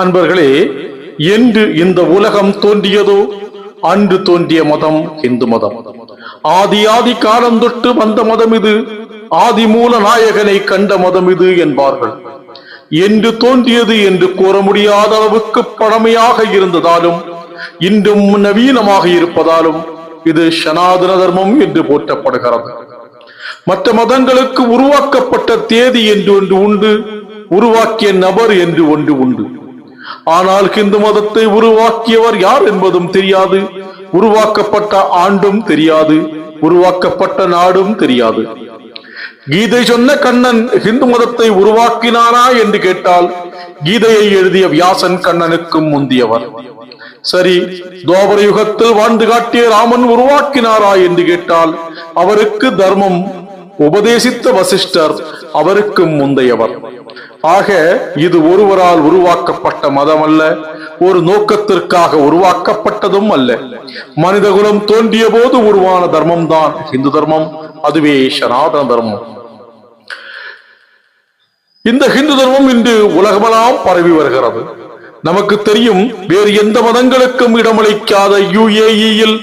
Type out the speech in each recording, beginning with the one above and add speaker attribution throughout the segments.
Speaker 1: அன்பர்களே என்று இந்த உலகம் தோன்றியதோ அன்று தோன்றிய மதம் இந்து மதம். ஆதி ஆதி காலம் தொட்டு வந்த மதம் இது ஆதி மூல நாயகனை கண்ட மதம் இது என்பார்கள். என்று தோன்றியது என்று கூற முடியாத அளவுக்கு பழமையாக இருந்ததாலும் இன்றும் நவீனமாக இருப்பதாலும் இது சனாதன தர்மம் என்று போற்றப்படுகிறது. மற்ற மதங்களுக்கு உருவாக்கப்பட்ட தேதி என்று ஒன்று உண்டு உருவாக்கிய நபர் என்று ஒன்று உண்டு. ஆனால் ஹிந்து மதத்தை உருவாக்கியவர் யார் என்பதும் தெரியாது. உருவாக்கப்பட்ட ஆண்டும் தெரியாது. உருவாக்கப்பட்ட நாடும் தெரியாது. கீதை சொன்ன கண்ணன் ஹிந்து மதத்தை உருவாக்கினாரா என்று கேட்டால் கீதையை எழுதிய வியாசன் கண்ணனுக்கும் முந்தியவர். சரி துவாபர யுகத்தில் வாழ்ந்து காட்டிய ராமன் உருவாக்கினாரா என்று கேட்டால் அவருக்கு தர்மம் உபதேசித்த வசிஷ்டர் அவருக்கும் முந்தையவர். ஆக இது ஒருவரால் உருவாக்கப்பட்ட மதம் அல்ல ஒரு நோக்கத்திற்காக உருவாக்கப்பட்டதும் அல்ல. மனிதகுலம் தோன்றிய போது உருவான தர்மம் தான் இந்து தர்மம் அதுவே சனாதன தர்மம். இந்த ஹிந்து தர்மம் இன்று உலகமெல்லாம் பரவி வருகிறது. நமக்கு தெரியும் வேறு எந்த மதங்களுக்கும் இடமளிக்காத யுஏஇயில்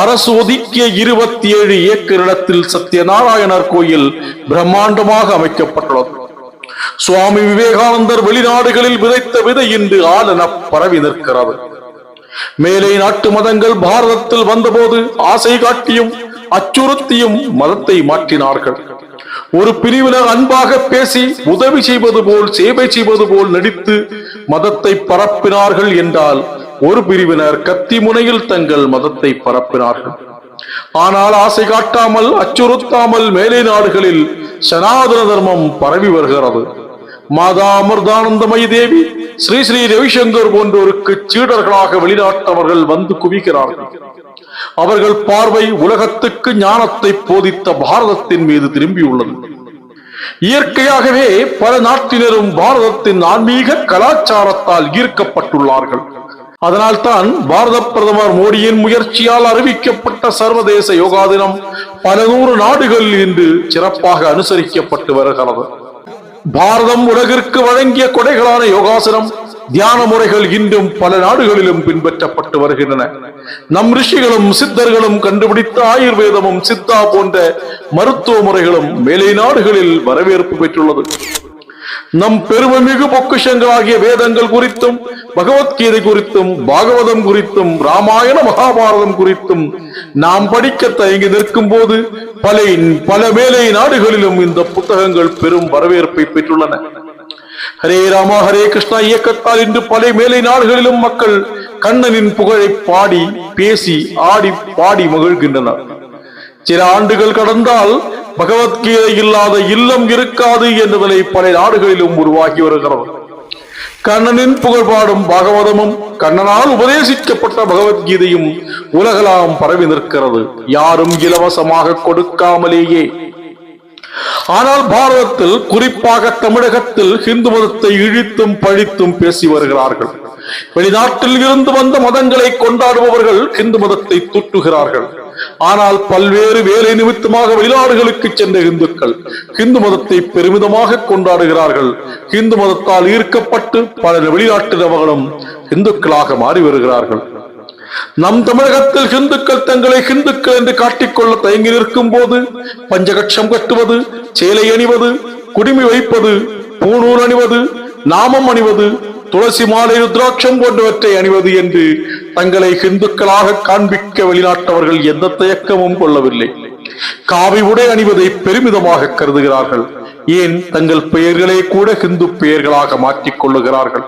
Speaker 1: அரசு ஒதுக்கிய இருபத்தி ஏழு ஏக்கர் இடத்தில் சத்யநாராயணர் கோயில் பிரம்மாண்டமாக அமைக்கப்பட்டுள்ளது. சுவாமி விவேகானந்தர் வெளிநாடுகளில் விதைத்த விதை இன்று ஆளென பரவி நிற்கிறது. மேலே நாட்டு மதங்கள் பாரதத்தில் வந்தபோது ஆசை காட்டியும் அச்சுறுத்தியும் மதத்தை மாற்றினார்கள். ஒரு பிரிவினர் அன்பாக பேசி உதவி செய்வது போல் சேவை செய்வது போல் நடித்து மதத்தை பரப்பினார்கள் என்றால் ஒரு பிரிவினர் கத்தி முனையில் தங்கள் மதத்தை பரப்பினார்கள். ஆனால் ஆசை காட்டாமல் அச்சுறுத்தாமல் மேலை நாடுகளில் சனாதன தர்மம் பரவி வருகிறது. மாதா அமிர்தானந்தமயி தேவி ஸ்ரீ ஸ்ரீ ரவிசங்கர் போன்றோருக்கு சீடர்களாக வெளிநாட்டவர்கள் வந்து குவிக்கிறார்கள் அவர்கள் பார்வை உலகத்துக்கு ஞானத்தை போதித்த பாரதத்தின் மீது திரும்பியுள்ளது. இயற்கையாகவே பல நாட்டினரும் பாரதத்தின் ஆன்மீக கலாச்சாரத்தால் ஈர்க்கப்பட்டுள்ளார்கள். அதனால்தான் பாரத பிரதமர் மோடியின் முயற்சியால் அறிவிக்கப்பட்ட சர்வதேச யோகா தினம் பல நூறு நாடுகளில் இன்று சிறப்பாக அனுசரிக்கப்பட்டு வருகிறது. பாரதம் உலகிற்கு வழங்கிய கொடைகளான யோகாசனம் தியான முறைகள் இன்றும் பல நாடுகளிலும் பின்பற்றப்பட்டு வருகின்றன. நம் ரிஷிகளும் சித்தர்களும் கண்டுபிடித்த ஆயுர்வேதமும் சித்தா போன்ற மருத்துவ முறைகளும் மேலை நாடுகளில் வரவேற்பு பெற்றுள்ளது. நம் பெருமைமிகு பொக்கிஷங்களாகிய வேதங்கள் குறித்தும் பகவத்கீதை குறித்தும் பாகவதம் குறித்தும் ராமாயண மகாபாரதம் குறித்தும் நாம் படிக்க தயங்கி நிற்கும் போது பல பல மேலை நாடுகளிலும் இந்த புத்தகங்கள் பெரும் வரவேற்பை பெற்றுள்ளன. ஹரே ராமா ஹரே கிருஷ்ணா இயக்கத்தால் இன்று பல மேலை நாடுகளிலும் மக்கள் கண்ணனின் புகழை பாடி பேசி ஆடி பாடி மகிழ்கின்றனர். சில ஆண்டுகள் கடந்தால் பகவத்கீதை இல்லாத இல்லம் இருக்காது என்பதை பல நாடுகளிலும் உருவாகி வருகிறது. கண்ணனின் புகழ்பாடும் பாகவதமும் கண்ணனால் உபதேசிக்கப்பட்ட பகவத்கீதையும் உலகலாம் பரவி நிற்கிறது. யாரும் இலவசமாக கொடுக்காமலேயே. ஆனால் பாரதத்தில் குறிப்பாக தமிழகத்தில் ஹிந்து மதத்தை இழித்தும் பழித்தும் பேசி வருகிறார்கள். வெளிநாட்டில் இருந்து வந்த மதங்களை கொண்டாடுபவர்கள் ஹிந்து மதத்தை துட்டுகிறார்கள் ஆனால் பல்வேறு வேலை நிமித்தமாக வெளிநாடுகளுக்கு சென்ற இந்துக்கள் ஹிந்து மதத்தை பெருமிதமாக கொண்டாடுகிறார்கள். ஹிந்து மதத்தால் ஈர்க்கப்பட்டு பல வெளிநாட்டினவர்களும் இந்துக்களாக மாறி வருகிறார்கள். நம் தமிழகத்தில் ஹிந்துக்கள் தங்களை ஹிந்துக்கள் என்று காட்டிக்கொள்ள தயங்கி நிற்கும் போது பஞ்சகட்சம் கட்டுவது சேலை அணிவது குடுமி வைப்பது பூணூல் அணிவது நாமம் அணிவது துளசி மாலை ருத்ராட்சம் போன்றவற்றை அணிவது என்று தங்களை ஹிந்துக்களாக காண்பிக்க வெளிநாட்டவர்கள் எந்த தயக்கமும் கொள்ளவில்லை. காவி உடை அணிவதை பெருமிதமாக கருதுகிறார்கள். ஏன்? தங்கள் பெயர்களே கூட ஹிந்து பெயர்களாக மாற்றிக் கொள்ளுகிறார்கள்.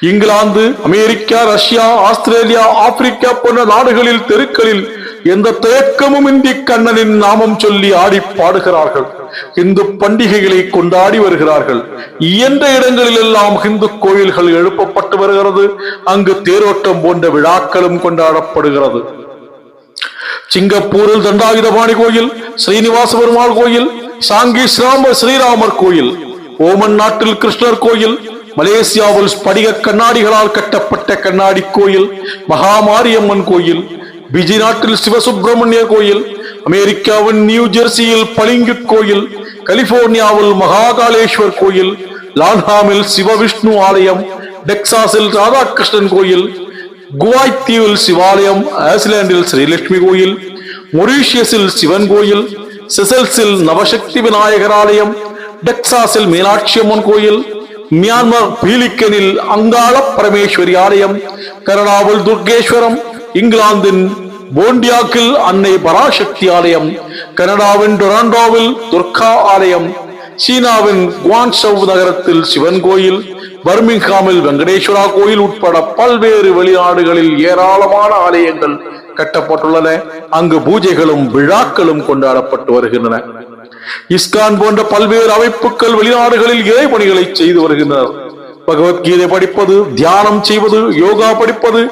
Speaker 1: England America Russia Australia Africa போன்ற நாடுகளில் தெருக்களில் எந்த தயக்கமும் இந்தி கண்ணனின் நாமம் சொல்லி ஆடி பாடுகிறார்கள். இந்து பண்டிகைகளை கொண்டாடி வருகிறார்கள். இயன்ற இடங்களில் எல்லாம் இந்து கோயில்கள் எழுப்பப்பட்டு வருகிறது. அங்கு தேரோட்டம் போன்ற விழாக்களும் கொண்டாடப்படுகிறது. சிங்கப்பூரில் தண்டாயுதபாணி கோயில் ஸ்ரீனிவாச பெருமாள் கோயில் சாங்கி ஸ்ராம ஸ்ரீராமர் கோயில் ஓமன் நாட்டில் கிருஷ்ணர் கோயில் மலேசியாவில் ஸ்படிக கண்ணாடிகளால் கட்டப்பட்ட கண்ணாடி கோயில் மகாமாரியம்மன் கோயில் பிஜி நாட்டில் சிவசுப்பிரமணிய கோயில் அமெரிக்காவின் நியூ ஜெர்சியில் பளிங்கு கோயில் கலிபோர்னியாவில் மகாகாலேஸ்வர் கோயில் லான்ஹாமில் சிவவிஷ்ணு ஆலயம் டெக்சாஸில் ராதாகிருஷ்ணன் கோயில் குவாய்த்தீவில் சிவாலயம் ஐஸ்லாண்டில் ஸ்ரீலட்சுமி கோயில் மொரீஷியஸில் சிவன் கோயில் செசல்ஸில் நவசக்தி விநாயகர் ஆலயம் டெக்சாஸில் மீனாட்சி அம்மன் கோயில் மியான்மர் பீலிக்கனில் அங்காள பரமேஸ்வரி ஆலயம் கனடாவில் துர்கேஸ்வரம் இங்கிலாந்தின் போண்டியாக்கில் அன்னை பராசக்தி ஆலயம் கனடாவின் டொராண்டோவில் துர்கா ஆலயம் சீனாவின் குவான்சவ் நகரத்தில் சிவன் கோயில் பர்மிங்ஹாமில் வெங்கடேஸ்வரா கோயில் உட்பட பல்வேறு வெளிநாடுகளில் ஏராளமான ஆலயங்கள் கட்டப்பட்டுள்ளன. அங்கு பூஜைகளும் விழாக்களும் கொண்டாடப்பட்டு வருகின்றன. இஸ்கான் போன்ற பல்வேறு அமைப்புகள் வெளிநாடுகளில் இறைப்பணிகளை செய்து வருகின்றனர் பகவத்கீதை படிப்பது தியானம் செய்வது யோகா படிப்பது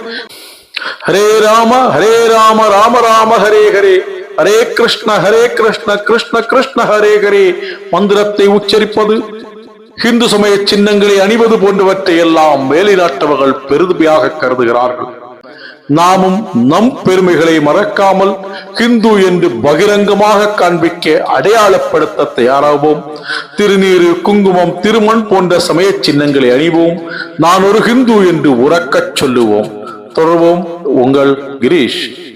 Speaker 1: ஹரே ராம ஹரே ராம ராம ராம ஹரே ஹரே. ஹரே கிருஷ்ண ஹரே கிருஷ்ண கிருஷ்ண கிருஷ்ண ஹரே ஹரே. மந்திரத்தை உச்சரிப்பது ஹிந்து சமய சின்னங்களை அணிவது போன்றவற்றை எல்லாம் வெளிநாட்டவர்கள் பெருமையாக கருதுகிறார்கள். நாமும் நம் பெருமைகளை மறக்காமல் ஹிந்து என்று பகிரங்கமாக காண்பிக்க அடையாளப்படுத்த தயாராவோம் திருநீரு குங்குமம் திருமண் போன்ற சமய சின்னங்களை அணிவோம். நான் ஒரு ஹிந்து என்று உறக்கச் சொல்லுவோம். தொடர்வோம். உங்கள் கிரீஷ்.